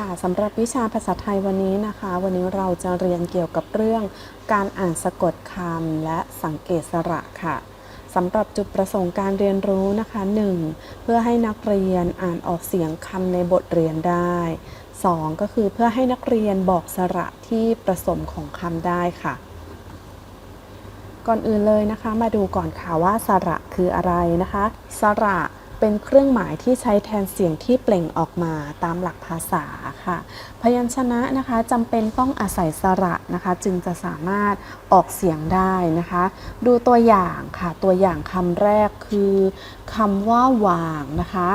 ค่ะสำหรับวิชาภาษาไทยวันนี้นะคะ วันนี้เราจะเรียนเกี่ยวกับเรื่องการอ่านสะกดคำและสังเกตสระค่ะสำหรับจุดประสงค์การเรียนรู้นะคะ 1. เพื่อให้นักเรียนอ่านออกเสียงคำในบทเรียนได้ 2. ก็คือเพื่อให้นักเรียนบอกสระที่ประสมของคำได้ค่ะ ก่อนอื่นเลยนะคะ มาดูก่อนค่ะว่าสระคืออะไรนะคะ สระ เป็นเครื่องหมายที่ใช้แทนเสียงที่เปล่งออกมาตามหลักภาษาค่ะ พยัญชนะนะคะจำเป็นต้องอาศัยสระนะคะ จึงจะสามารถออกเสียงได้นะคะ ดูตัวอย่างค่ะ ตัวอย่างคำแรกคือคำว่าวางนะคะ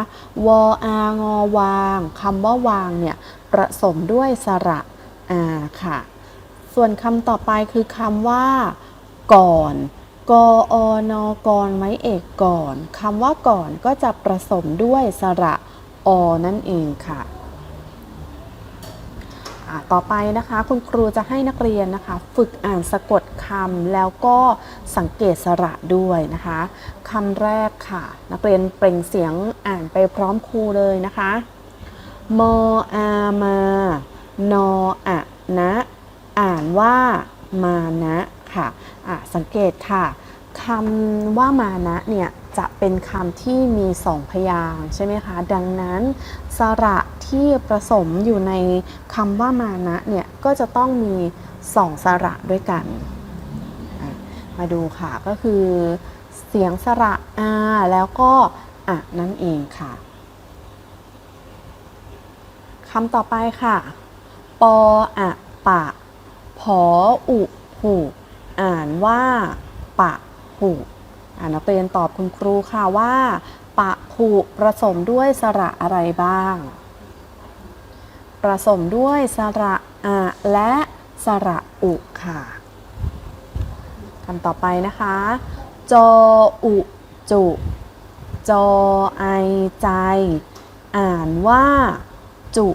วออางอวางคำว่าวางเนี่ยประสมด้วยสระอาค่ะ ส่วนคำต่อไปคือคำว่า ก่อน กออนกรไม้เอกก่อนคำว่าก่อนก็จะประสมด้วยสระอนั่นเองค่ะต่อไปนะคะคุณครูจะให้นักเรียนนะคะ ฝึกอ่านสะกดคำแล้วก็สังเกตสระด้วยนะคะคำแรกค่ะ นักเรียนเปล่งเสียงอ่านไปพร้อมครูเลยนะคะมอามานออะนะ อ่านว่ามานะค่ะอะสังเกตค่ะ คำว่ามานะเนี่ยจะเป็นคำที่มีสองพยางใช่ไหมคะ ดังนั้น สระที่ผสมอยู่ในคำว่ามานะเนี่ยก็จะต้องมีสองสระด้วยกัน มาดูค่ะก็คือเสียงสระอาแล้วก็อะนั่นเองค่ะคำต่อไปค่ะ ปออะปะ ผออุผูอ่านว่าปะ ผูอ่านักเรียนตอบคุณครูค่ะว่า ปะผูผสมด้วยสระอะไรบ้างผสมด้วยสระอะและสระอุค่ะคำต่อไปนะคะ จออุจุ จอไอใจ อ่านว่าจุ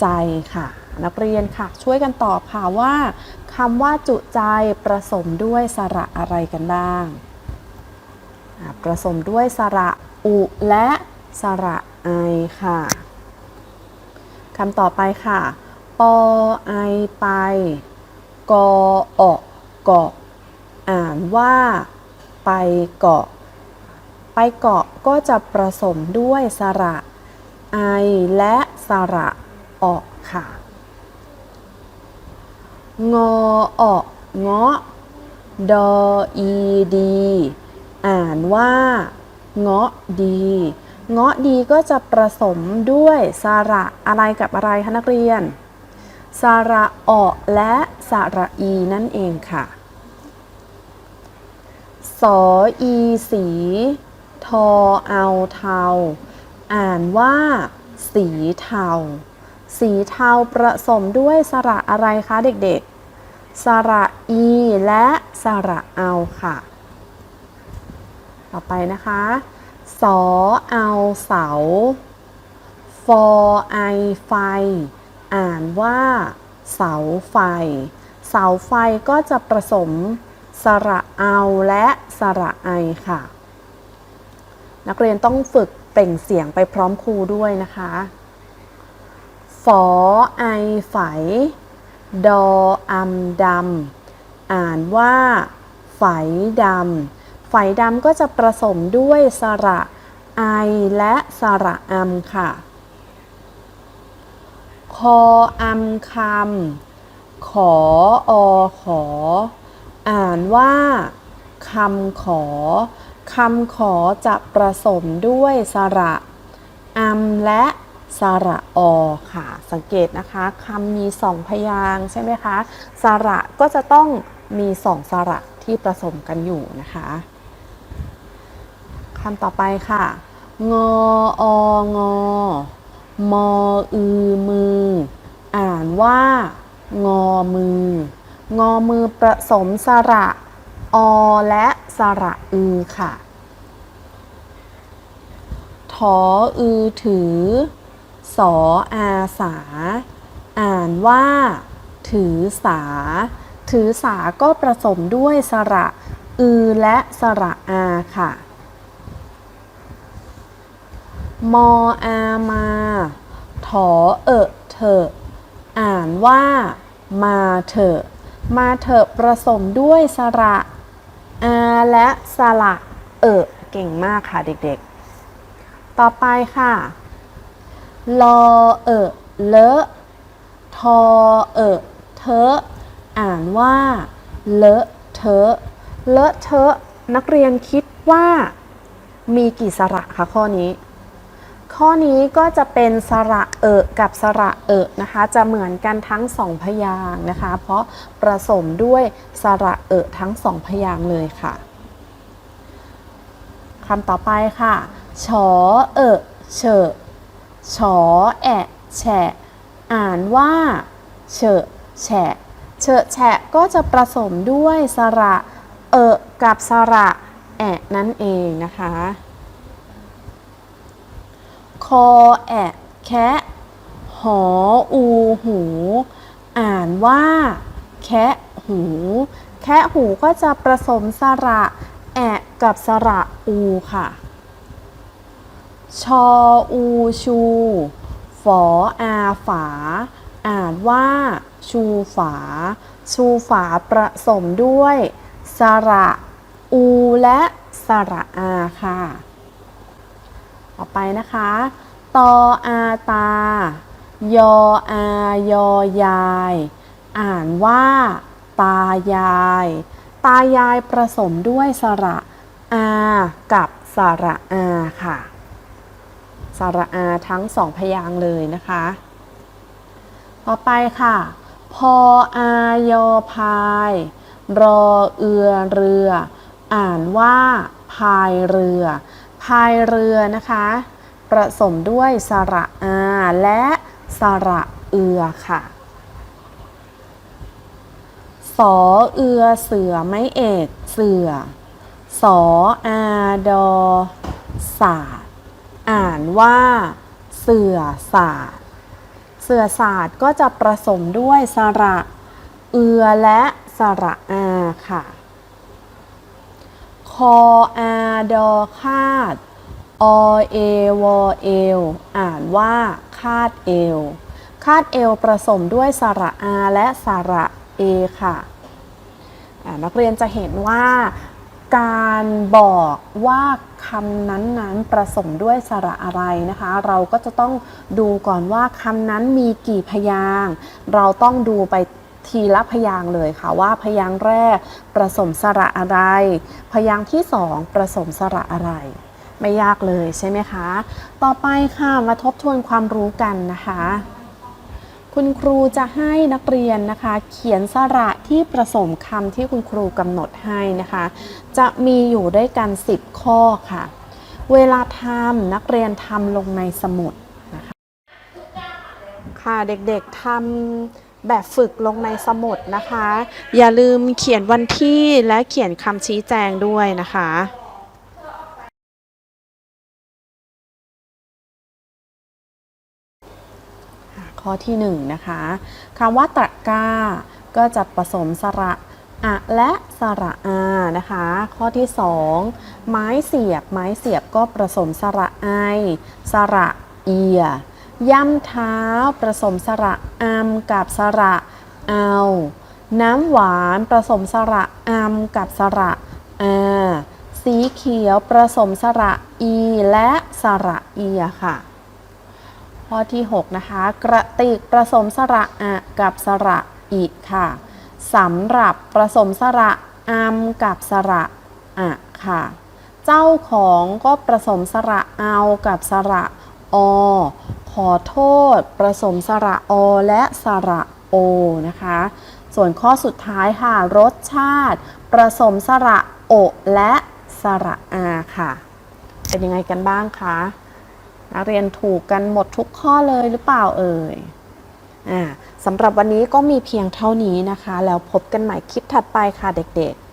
ใจค่ะ นักเรียนค่ะ ช่วยกันตอบค่ะว่า คำว่าจุใจประสมด้วยสระอะไรกันบ้าง ประสมด้วยสระอุและสระไอค่ะคำต่อไปค่ะ ปอไอไป กอออกเกาะ อ่านว่าไปเกาะ ไปเกาะก็จะประสมด้วยสระไอและสระออกค่ะ งอออกเงาะดออีดี อ่านว่า เงาะดี เงาะดีก็จะประสมด้วยสระอะไรกับอะไรคะนักเรียน สระออและสระอีนั่นเองค่ะสออีสี ทอเอาเทา อ่านว่า สีเทา สีเทาประสมด้วยสระอะไรคะเด็กๆ สระอีและสระเอาค่ะ ต่อไปนะคะ สอเอาเสา ฟอไอไฟ อ่านว่าเสาไฟ เสาไฟก็จะผสมสระเอาและสระไอค่ะ นักเรียนต้องฝึกเปล่งเสียงไปพร้อมครูด้วยนะคะ ฝอไอไฝ ดออำดำ อ่านว่า ไฝดำ ไฝดำก็จะผสมด้วยสระไอและสระอำค่ะ คออำคำขออขอ อ่านว่าคำขอคำขอจะประสมด้วยสระอำและ สระอค่ะ สังเกตนะคะคำมีสองพยางใช่ไหมคะสระก็จะต้องมีสองสระที่ผสมกันอยู่นะคะคำต่อไปค่ะ งอองอมออือมือ อ่านว่า งอมือ งอมือผสมสระอและสระอือค่ะ ถออือถือ สออาสา อ่านว่า ถือสา ถือสาก็ผสมด้วยสระอือและสระอาค่ะ มออามา ถอเอะเถอะอ่านว่า มาเถอะ มาเถอะประสมด้วยสระอาและสระเอะเก่งมากค่ะเด็กๆ ต่อไปค่ะ ลอเอะเลอะทอเอะเทอะอ่านว่าเลอะเทอะเลอะเทอะนักเรียนคิดว่ามีกี่สระคะข้อนี้ ข้อนี้ก็จะเป็นสระเอะกับสระเอะนะคะ จะเหมือนกันทั้งสองพยางนะคะ เพราะประสมด้วยสระเอะทั้งสองพยางเลยค่ะคำต่อไปค่ะ ชอเอะเฉอะ ชอแอะแฉะ อ่านว่า เฉอะแฉะ เฉอะแฉะก็จะประสมด้วยสระเอะกับสระแอะนั่นเองนะคะคอแอะแคะหออูหู อ่านว่า แคะหู แคะหูก็จะประสมสระ แอะกับสระอูค่ะ ชออูชูฝออาฝา อ่านว่าชูฝา ชูฝาประสมด้วย สระอูและสระอาค่ะ ต่อไปนะคะ ตออาตา ยออายอยาย อ่านว่า ตายาย ตายายประสมด้วยสระอา กับสระอาค่ะ สระอาทั้งสองพยางเลยนะคะ ต่อไปค่ะ พออายอพาย รอเอือเรือ อ่านว่าพายเรือ พายเรือนะคะ ประสมด้วยสระอาและสระเอือค่ะสอเอือเสือไม่เอกเสือสออาดอศา อ่านว่าเสือศาสตร์ เสือศาสตร์ก็จะประสมด้วยสระเอือและสระอาค่ะ คออาดอคาดอเอวอเอลอ่านว่าคาดเอว คาดเอวประสมด้วยสระอาและสระเอค่ะ นักเรียนจะเห็นว่า การบอกว่าคำนั้นๆประสมด้วยสระอะไรนะคะ เราก็จะต้องดูก่อนว่าคำนั้นมีกี่พยางค์เราต้องดูไปทีละพยางเลยค่ะว่าพยางแรกประสมสระอะไร พยางที่สองประสมสระอะไร ไม่ยากเลยใช่ไหมคะ ต่อไปค่ะมาทบทวนความรู้กันนะคะ คุณครูจะให้นักเรียนนะคะ เขียนสระที่ประสมคำที่คุณครูกำหนดให้นะคะ จะมีอยู่ด้วยกัน 10 ข้อค่ะ เวลาทำนักเรียนทำลงในสมุดนะคะ ค่ะเด็กๆทำแบบฝึกลงในสมุดนะคะ อย่าลืมเขียนวันที่และเขียนคำชี้แจงด้วยนะคะ ข้อที่1นงนะคะคำว่าตะก้าก็จะผสมสระอะและสระอานะคะ ข้อที่ 2 ไม้เสียบ ไม้เสียบก็ผสมสระไอ สระเอีย ย่ำเท้าผสมสระอามกับสระเอา น้ำหวานผสมสระอามกับสระอาสีเขียวผสมสระอีและสระเอียค่ะ ข้อที่ 6 นะคะ กระติกผสมสระอะกับสระอิค่ะสำหรับผสมสระอามกับสระอะค่ะ เจ้าของก็ผสมสระเอากับสระอขอโทษผสมสระอและสระโอนะคะ ส่วนข้อสุดท้ายค่ะ รสชาติผสมสระโอและสระอาค่ะ เป็นยังไงกันบ้างคะ นักเรียนถูกกันหมดทุกข้อเลยหรือเปล่าเอ่ยอ่าสำหรับวันนี้ก็มีเพียงเท่านี้นะคะ แล้วพบกันใหม่คลิปถัดไปค่ะเด็กๆ